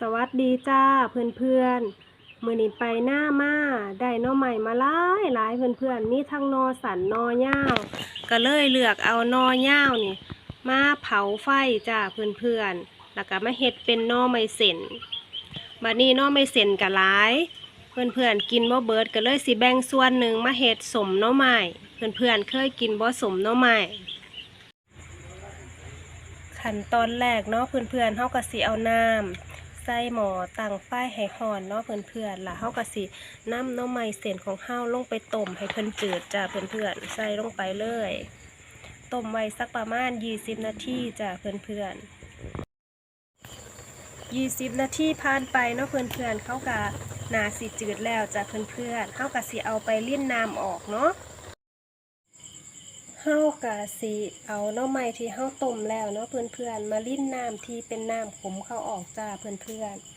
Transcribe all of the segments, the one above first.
สวัสดีจ้าเพื่อนๆ มือนี้ไปหน้ามาได้นอใหม่มาหลายหลายเพื่อนๆมีทั้งนอสันนอย่าว ก็เลยเลือกเอานอย่าวนี่ มาเผาไฟจ้าเพื่อนๆ แล้วก็มาเฮ็ดเป็นนอไม้เส้นบัดนี้นอไม้เส้นก็หลาย เพื่อนๆกินบ่เบิดก็เลยสิแบ่งส่วนหนึ่งมาเฮ็ดสมนอไม้เพื่อนๆเคยกินบ่สมนอไม้ขั้นตอนแรกเนาะเพื่อนๆเฮาก็สิเอาน้ำ ใส่หม้อตั้งไฟให้ร้อนเนาะเพื่อนๆแล้วเฮาก็สิน้ำน้ำไม้เส้นของเฮาลงไปต้มให้เพิ่อนจืดจ้ะเพื่อนๆใส่ลงไปเลยต้มไว้สักประมาณ 20 นาทีจ้ะเพื่อนๆ20 นาทีผ่านไปเนาะเพื่อนๆเขาก็น่าสิจืดแล้วจ้ะเพื่อนๆเฮาก็สิเอาไปเลิ้นน้ำออกเนาะ เฮากะสิเอาหน้อไม้ที่เฮาต้มแล้วเนาะเพื่อนๆมาลิ้นน้ำที่เป็นน้ำขมเข้าออกจ้าเพื่อนๆ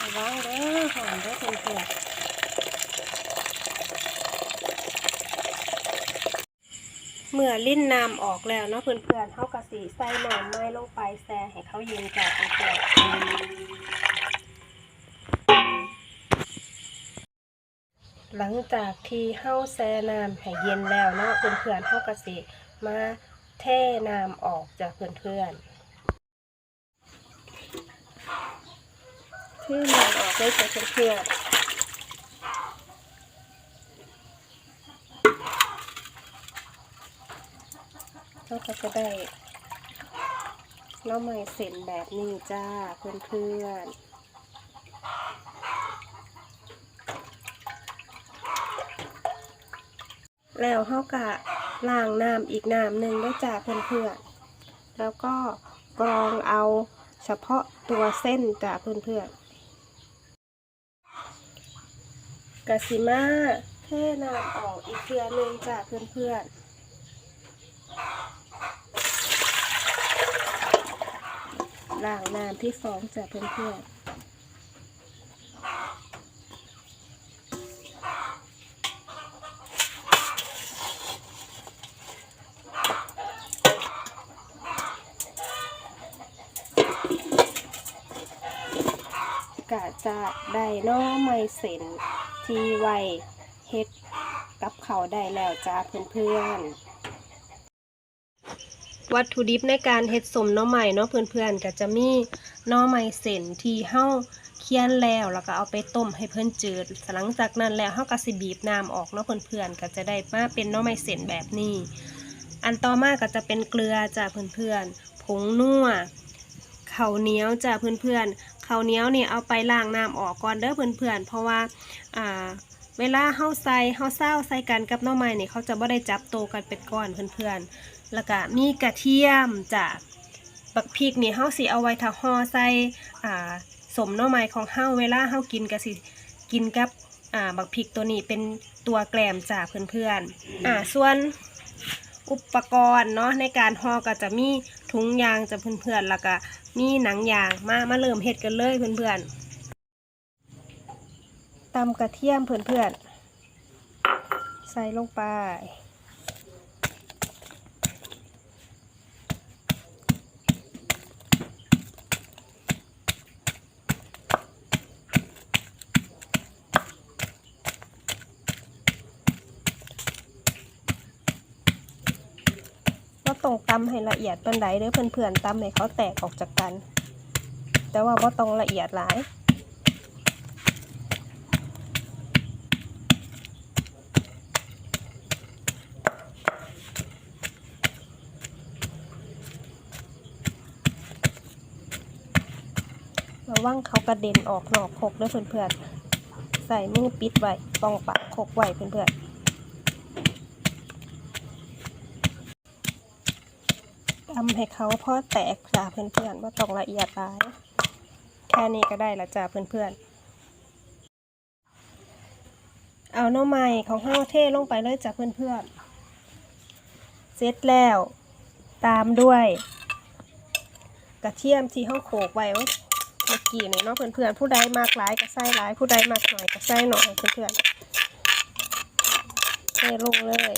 ระวังเด้อหอมเด้อเพื่อนๆเมื่อลิ้นน้ำออกแล้วเนาะเพื่อนๆเฮากะสิใส่น้ำไม้ลงไปแช่ให้เขาเย็นจ้าเพื่อนๆ หลังจากที่เฮาแช่น้ำให้เย็นแล้วเนาะเพื่อนๆเฮาก็สิมาเทน้ำออกจากเพื่อนๆเทน้ำออกได้จากเพื่อนๆเราก็จะได้หน้ำใหม่เสร็จแบบนี้จ้าเพื่อนๆ แล้วเฮากะล้างน้ำอีกน้ำหนึ่งด้วยจากเพื่อนๆแล้วก็กรองเอาเฉพาะตัวเส้นจากเพื่อนๆกะสิมาเทน้ำออกอีกเทือหนึ่งจากเพื่อนๆล้างน้ำที่ฟองจากเพื่อนๆ กะ จะได้น้อไม่เส้นที่ไวเฮ็ดกับเขาได้แล้วจ้าเพื่อนๆ วัตถุดิบในการเฮ็ดสมน้อใหม่เนาะเพื่อนๆก็จะมีน้อใหม่เส้นที่เฮาเคี่ยนแล้วแล้วก็เอาไปต้มให้เพิ่อนจืด หลังจากนั้นแล้วเฮาก็สิบีบน้ำออกเนาะเพื่อนๆก็จะได้มาเป็นน้อใหม่เส้นแบบนี้ อันต่อมาก็จะเป็นเกลือจ้าเพื่อนๆผงนัวข้าวเหนียวจ้ะเพื่อนๆ ข้าวเหนียวนี่เอาไปล้างน้ำออกก่อนเด้อเพื่อนๆ เพราะว่าอ่าเวลาเฮาใส่เฮาเศร้าใส่กันกับหน้อไม้นี่เขาจะบ่ได้จับโตกันเป็นก้อนเพื่อนๆ แล้วก็มีกระเทียมจ้ะบักพริกนี่เฮาสิเอาไว้ถ้าห่อใส่อ่าสมหน้อไม้ของเฮาเวลาเฮากินก็สิกินกับอ่าบักพริกตัวนี้เป็นตัวแกล้มจ้ะเพื่อนๆอ่าส่วนอุปกรณ์เนาะในการห่อก็จะมี ถุงยางจะเพื่อนๆแล้วก็มีหนังยางมามาเริ่มเฮ็ดกันเลยเพื่อนๆตำกระเทียมเพื่อนๆใส่ลงไป ต้องตำให้ละเอียดเป็นไดเด้อเพื่อนๆตำให้เขาแตกออกจากกัน แต่ว่าว่ต้องละเอียดหลายระวังเขากระเด็นออกนอกคกด้อเพื่อนๆใส่มือปิดไว้ป้องปากคกไว้เพื่อนๆ ทำให้เขาพอแตกจ้าเพื่อนๆว่าต้องละเอียดหลายแค่นี้ก็ได้ละจ้าเพื่อนๆ เอาน้อไม้ของเฮาเทลงไปเลยจ้าเพื่อนๆ เสร็จแล้ว ตามด้วยกระเทียมที่เฮาโขกไว้เมื่อกี้นี่เนาะเพื่อนๆ ผู้ใดมากหลายก็ใส่หลาย ผู้ใดมากหน่อยก็ใส่หน่อยเพื่อนๆเทลงเลย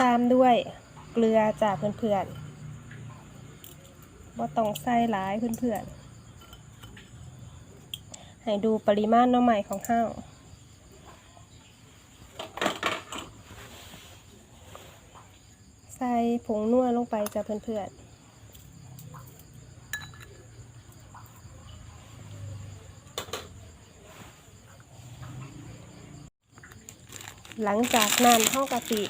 ตามด้วยเกลือจ้าเพื่อนๆว่าต้องใส่หลายเพื่อนๆ ให้ดูปริมาณน้ำใหม่ของข้าวใส่ผงนัวลงไปจ้าเพื่อนๆหลังจากนั้นเท่ากะปิ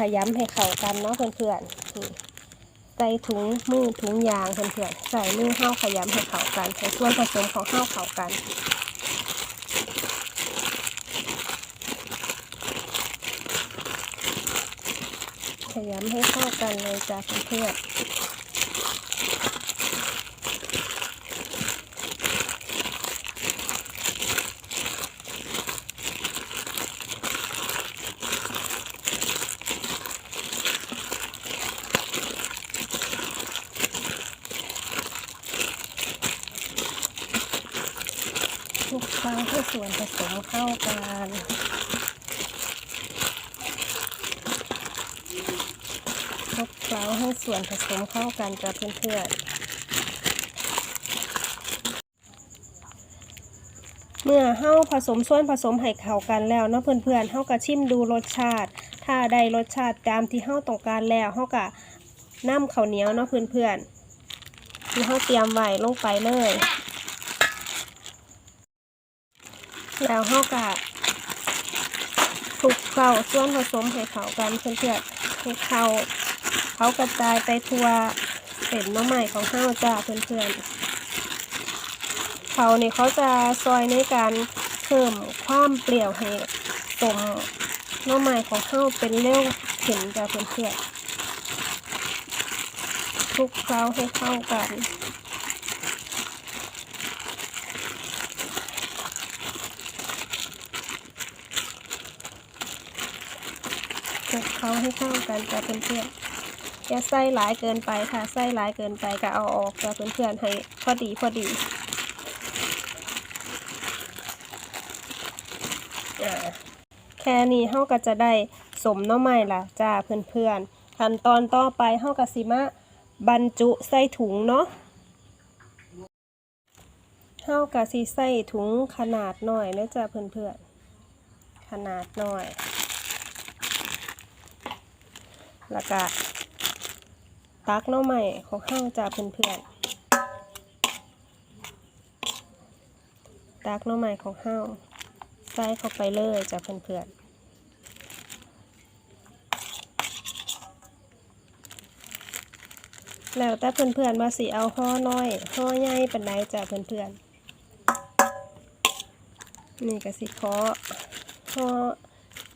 ขยำให้เข้ากันเนาะเพื่อนๆนี่ใส่ถุงมือถุงยางเพื่อนๆใส่มือเข้าขยำให้เข้ากันใส่ส่วนผสมของเข้าเข้ากันขยำให้เข้ากันเลยจ้ะเพื่อนๆ ลุกเคล้าให้ส่วนผสมเข้ากันคลุกเคล้าให้ส่วนผสมเข้ากันจ้ะเพื่อนๆ เมื่อเฮาผสมส่วนผสมให้เข้ากันแล้วเนาะเพื่อนๆเฮาก็ชิมดูรสชาติ ถ้าได้รสชาติตามที่เฮาต้องการแล้วเฮาก็น้ำข้าวเหนียวเนาะเพื่อนๆที่เฮาเตรียมไว้ลงไปเลย แล้วเฮาก็คลุกเคล้าส่วนผสมให้เข้ากันเพื่อนๆคลุกเคล้าเขากระจายไปทั่วเส้นหน้ำใหม่ของเฮาวจ้าเพื่อนๆเขาเนี่ยเขาจะซอยในการเพิ่มความเปรี้ยวให้สมหน้ำใหม่ของเฮาวเป็นเร็วเห็นจ้าเพื่อนๆคลุกเคล้าให้เข้ากัน คลุกเคล้าให้เข้ากันจ้าเพื่อนๆอย่าใส่หลายเกินไปค่ะใส่หลายเกินไปก็เอาออกจ้าเพื่อนๆให้พอดีพอดีแค่นี้เฮาก็จะได้สมน้อใหม่ละจ้าเพื่อนๆขั้นตอนต่อไปเฮาก็สิมาบรรจุใส่ถุงเนาะเฮาก็สิใส่ถุงขนาดหน้อยเด้อจ้าเพื่อนๆขนาดหน้อย แล้วก็ตักน้อใหม่ของเฮาจ้าเพื่อนๆตักน้อใหม่ของเฮาใส่เข้าไปเลยจ้ะเพื่อนๆแล้วแต่เพื่อนๆมาสิเอาห่อน้อยห่อใหญ่เป็นไรจ้ะเพื่อนๆนี่ก็สิขอห่อ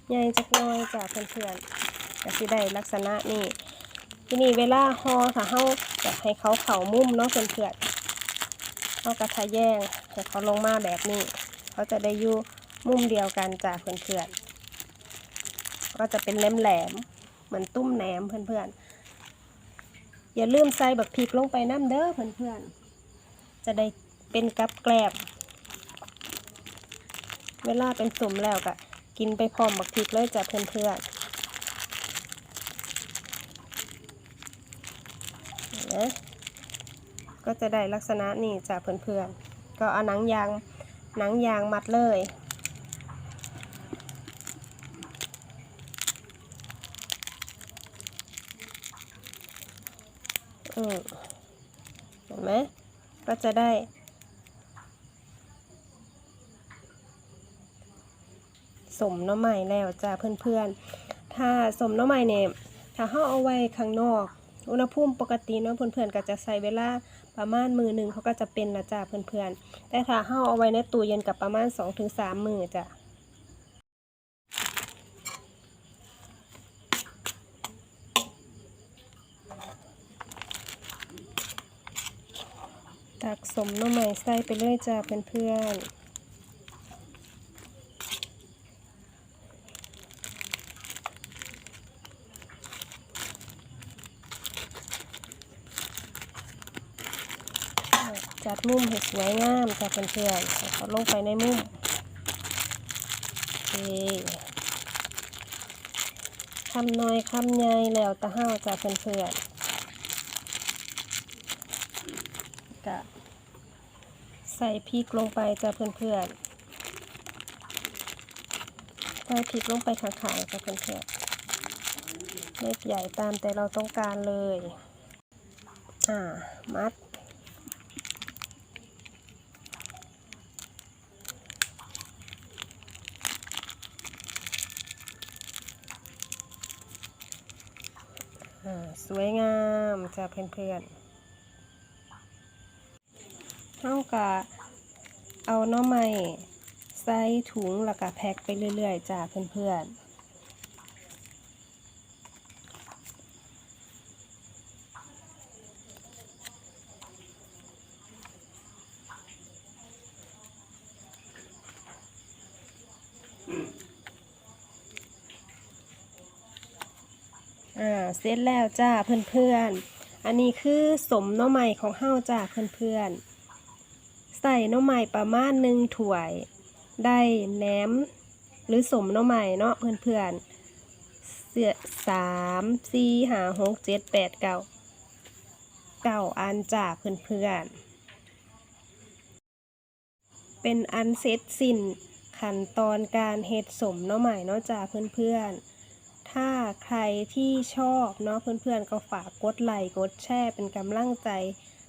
ใหญ่จักหน้อยจ้ะเพื่อนๆ ก็สิได้ลักษณะนี่ทีนี้เวลาห่อถ้าเฮาจะให้เขาเข่ามุมเนาะเพื่อนๆเอากระทะแยงให้เขาลงมาแบบนี้ เขาจะได้อยู่มุมเดียวกันจ้ะเพื่อนๆก็จะเป็นแหลมๆเหมือนตุ้มแหนมเพื่อนๆ อย่าลืมใส่บักพริกลงไปน้ำเด้อเพื่อนๆ จะได้เป็นกับแกล้มเวลาเป็นสุ่มแล้วก็กินไปพร้อมบักพริกเลยจ้ะเพื่อนๆเห็ นะ ก็จะได้ลักษณะนี้จ้ะเพื่อนๆ ก็เอาหนังยางหนังยางมัดเลยอืเห็นไหมก็จะได้ สมน้ำใหม่แล้วจ้าเพื่อนๆ ถ้าสมน้ำใหม่เนี่ย ถ้าเฮาเอาไว้ข้างนอก อุณหภูมิปกติเนาะเพื่อนๆก็จะใส่เวลาประมาณมือหนึ่งเขาก็จะเป็นละจ้าเพื่อนๆ แต่ถ้าเฮาเอาไว้ในตู้เย็นกับประมาณ 2-3 มือจ้ะตักสมน้ำใหม่ใส่ไปเรื่อยจ้าเพื่อนๆ จัดมุมให้สวยงามจ้าเพื่อนๆให้เขาลงไปในมุมโอเคคำน้อยคำใหญ่แล้วตะห้าจ้ะเพื่อนๆกะใส่พริกลงไปจ้ะเพื่อนๆใส่พริกลงไปขางๆจ้ะเพื่อนๆเล็กใหญ่ตามแต่เราต้องการเลย อ่า มัด สวยงามจ้ะเพื่อนๆเท่ากับเอาน้อไม้ใส่ถุงแล้วก็แพ็คไปเรื่อยๆจ้ะเพื่อนๆ อ่าเสร็จแล้วจ้าเพื่อนๆอันนี้คือสมน้อใหม่ของเฮาจ้าเพื่อนๆใส่น้อใหม่ประมาณหนึ่งถ้วย ได้แหนมหรือสมน้อใหม่เนาะเพื่อนเสือสามสี่ห้าหกเจ็ดแปดเก้าเก้าอันจ้าเพื่อนๆเป็นอันเสร็จสิ้นขั้นตอนการเฮ็ดสมน้อใหม่เนาะจ้าเพื่อนๆ ถ้าใครที่ชอบเนาะเพื่อนๆก็ฝากกดไลค์กดแชร์เป็นกำลังใจ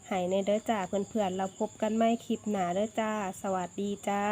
ให้ในเด้อจ้าเพื่อนๆเราพบกันใหม่คลิปหน้าเด้อจ้า สวัสดีจ้า